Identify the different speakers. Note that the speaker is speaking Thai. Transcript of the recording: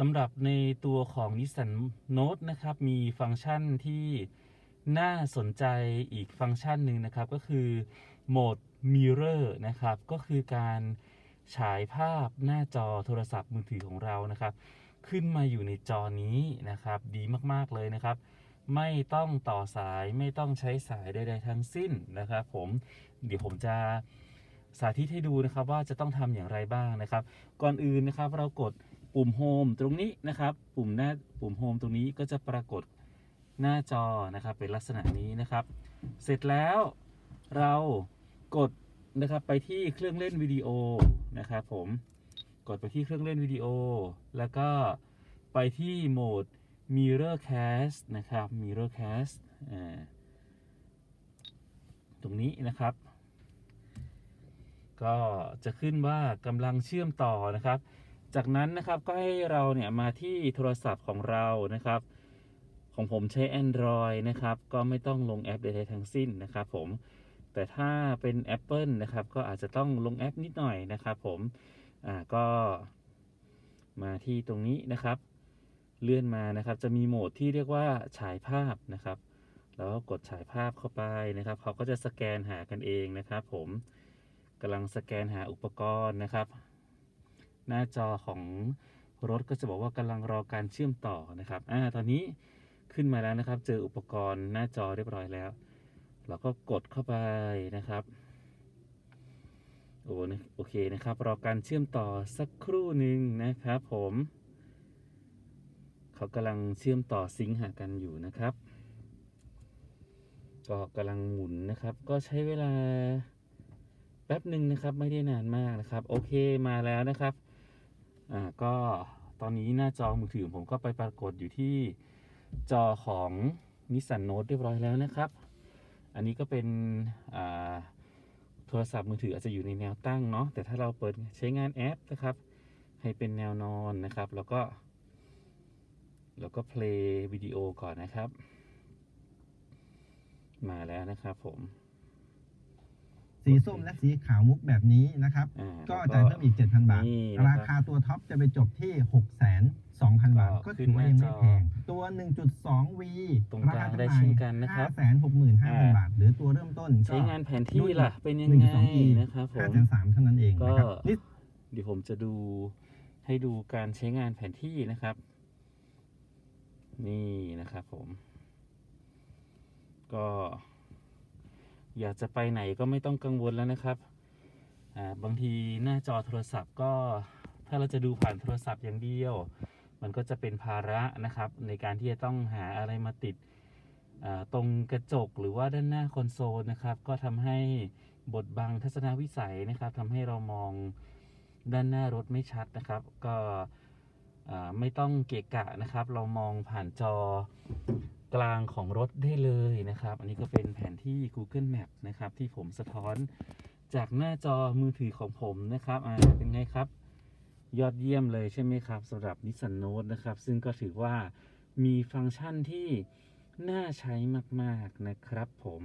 Speaker 1: สำหรับในตัวของ Nissan Note นะครับ มีฟังก์ชันที่น่าสนใจอีกฟังก์ชันหนึ่งนะครับ ก็คือโหมด Mirror นะครับ ก็คือการฉายภาพหน้าจอโทรศัพท์มือถือของเรานะครับ ขึ้นมาอยู่ในจอนี้นะครับ ดีมาก ๆ เลยนะครับ ไม่ต้องต่อสายไม่ต้องใช้สายใดๆทั้งสิ้นนะครับ ผมเดี๋ยวผมจะสาธิตให้ดูนะครับว่าจะต้องทำอย่างไรบ้างนะครับ ก่อนอื่นนะครับเรากด ปุ่มโฮมตรงนี้นะครับ ปุ่มหน้าปุ่มโฮมตรงนี้ก็จะปรากฏหน้าจอนะครับ เป็นลักษณะนี้นะครับ เสร็จแล้วเรากดนะครับไปที่เครื่องเล่นวิดีโอนะครับผมกดไปที่เครื่องเล่นวิดีโอ แล้วก็ไปที่โหมด Mirrorcast นะครับ Mirrorcast ตรงนี้นะครับ ก็จะขึ้นว่ากำลังเชื่อมต่อนะครับ จากนั้นนะครับก็ให้เราเนี่ยมาที่โทรศัพท์ของเรานะครับ ของผมใช้ Android นะครับ ก็ไม่ต้องลงแอปใดๆทั้งสิ้นนะครับ ผมแต่ถ้าเป็น Apple นะครับ ก็อาจจะต้องลงแอปนิดหน่อยนะครับ ผมอ่าก็มาที่ตรงนี้นะครับ เลื่อนมานะครับ จะมีโหมดที่เรียกว่าฉายภาพนะครับ แล้วก็กดฉายภาพเข้าไปนะครับเขาก็จะสแกนหากันเองนะครับ ผมกำลังสแกนหาอุปกรณ์นะครับ หน้าจอของรถก็จะบอกว่ากำลังรอการเชื่อมต่อนะครับอ่าตอนนี้ขึ้นมาแล้วนะครับ เจออุปกรณ์หน้าจอเรียบร้อยแล้ว เราก็กดเข้าไปนะครับโอ้โอเคนะครับ รอการเชื่อมต่อสักครู่หนึ่งนะครับผมเขากำลังเชื่อมต่อซิงค์หากันอยู่นะครับ ก็กำลังหมุนนะครับ ก็ใช้เวลาแป๊บหนึ่งนะครับ ไม่ได้นานมากนะครับ โอเคมาแล้วนะครับ อ่าก็ตอนนี้หน้าจอมือถือผมก็ไปปรากฏอยู่ที่จอของ Nissan Note เรียบร้อยแล้วนะครับ อันนี้ก็เป็นโทรศัพท์มือถืออาจจะอยู่ในแนวตั้งเนาะแต่ถ้าเราเปิดใช้งานแอปนะครับ ให้เป็นแนวนอนนะครับ แล้วก็ แล้วก็เพลย์วิดีโอก่อนนะครับ มาแล้วนะครับผม
Speaker 2: สีส้มและสีขาวมุกแบบนี้นะครับ
Speaker 1: อ่า
Speaker 2: ก็
Speaker 1: แล้ว
Speaker 2: จ่ายเพิ่มอีก 7,000 บาท
Speaker 1: นี่นะครับ
Speaker 2: ราคาตัวท็อปจะไปจบที่ 6,2,000 บาท
Speaker 1: ก็
Speaker 2: ก็ถือว่ายัง
Speaker 1: ขึ้นหน้าจอ
Speaker 2: ไม่แพง ตัว 1.2V
Speaker 1: ตรง
Speaker 2: ราก
Speaker 1: ลา
Speaker 2: คางจำห
Speaker 1: ได้
Speaker 2: น่า
Speaker 1: เช่น
Speaker 2: ย
Speaker 1: กันนะครับ
Speaker 2: 565,000 บาท หรือตัวเริ่มต้นก็
Speaker 1: ใช้งานแผนที่ล่ะ เป็นยังไง
Speaker 2: 1.2E
Speaker 1: นะครับผม
Speaker 2: 5,300เท่านั้นเองนะครับ
Speaker 1: ก็
Speaker 2: นี่
Speaker 1: เดี๋ยวผมจะดูให้ดูการใช้งานแผนที่นะครับ นี่นะครับผม ก็ อยากจะไปไหนก็ไม่ต้องกังวลแล้วนะครับอ่าบางทีหน้าจอโทรศัพท์ก็ถ้าเราจะดูผ่านโทรศัพท์อย่างเดียว มันก็จะเป็นภาระนะครับ ในการที่จะต้องหาอะไรมาติดอ่าตรงกระจกหรือว่าด้านหน้าคอนโซลนะครับ ก็ทำให้บดบังทัศนวิสัยนะครับทำให้เรามองด้านหน้ารถไม่ชัดนะครับ ก็อ่าไม่ต้องเกะกะนะครับ เรามองผ่านจอ กลางของรถได้เลยนะครับ อันนี้ก็เป็นแผนที่ Google Map นะครับ ที่ผมสะท้อนจากหน้าจอมือถือของผมนะครับอ่าเป็นไงครับ ยอดเยี่ยมเลยใช่ไหมครับสำหรับ Nissan Note นะครับ ซึ่งก็ถือว่ามีฟังก์ชันที่น่าใช้มาก ๆ นะครับผม